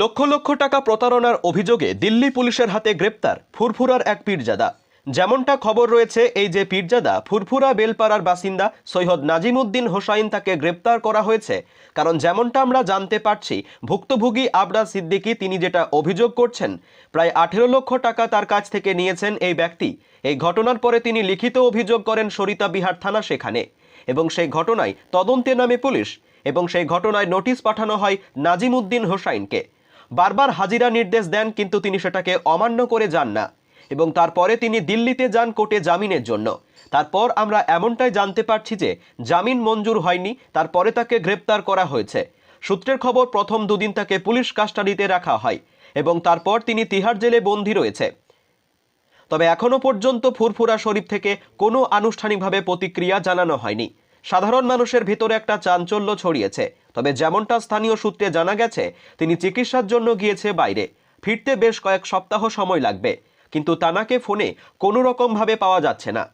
লক্ষ লক্ষ টাকা প্রতারণার অভিযোগে দিল্লি পুলিশের হাতে গ্রেপ্তার ফুরফুরার এক পীরজাদা। যেমনটা খবর রয়েছে, এই যে পীরজাদা, ফুরফুরা বেলপাড়ার বাসিন্দা সৈয়দ নাজিমুদ্দিন হোসাইন তাকে গ্রেপ্তার করা হয়েছে। কারণ যেমনটা আমরা জানতে পারছি, ভুক্তভোগী আবরা সিদ্দিকী তিনি যেটা অভিযোগ করছেন, প্রায় আঠেরো লক্ষ টাকা তার কাছ থেকে নিয়েছেন এই ব্যক্তি। এই ঘটনার পরে তিনি লিখিত অভিযোগ করেন সরিতা বিহার থানা সেখানে। এবং সেই ঘটনায় তদন্তে নামে পুলিশ। এবং সেই ঘটনায় নোটিশ পাঠানো হয় নাজিমুদ্দিন হোসাইনকে। বারবার হাজিরা নির্দেশ দেন, কিন্তু তিনি সেটাকে অমান্য করে যান না। এবং তারপরে তিনি দিল্লিতে যান কোর্টে জামিনের জন্য। তারপর আমরা এমনটাই জানতে পারছি যে, জামিন মঞ্জুর হয়নি, তারপরে তাকে গ্রেপ্তার করা হয়েছে। সূত্রের খবর, প্রথম দুদিন তাকে পুলিশ কাস্টাডিতে রাখা হয় এবং তারপর তিনি তিহার জেলে বন্দী রয়েছে। তবে এখনও পর্যন্ত ফুরফুরা শরীফ থেকে কোনো আনুষ্ঠানিকভাবে প্রতিক্রিয়া জানানো হয়নি। সাধারণ মানুষের ভিতরে একটা চাঞ্চল্য ছড়িয়েছে। তবে যেমনটা স্থানীয় সূত্রে জানা গেছে, তিনি চিকিৎসার জন্য গিয়েছে বাইরে। ফিরতে বেশ কয়েক সপ্তাহ সময় লাগবে। কিন্তু তানাকে ফোনে কোনো রকমভাবে পাওয়া যাচ্ছে না।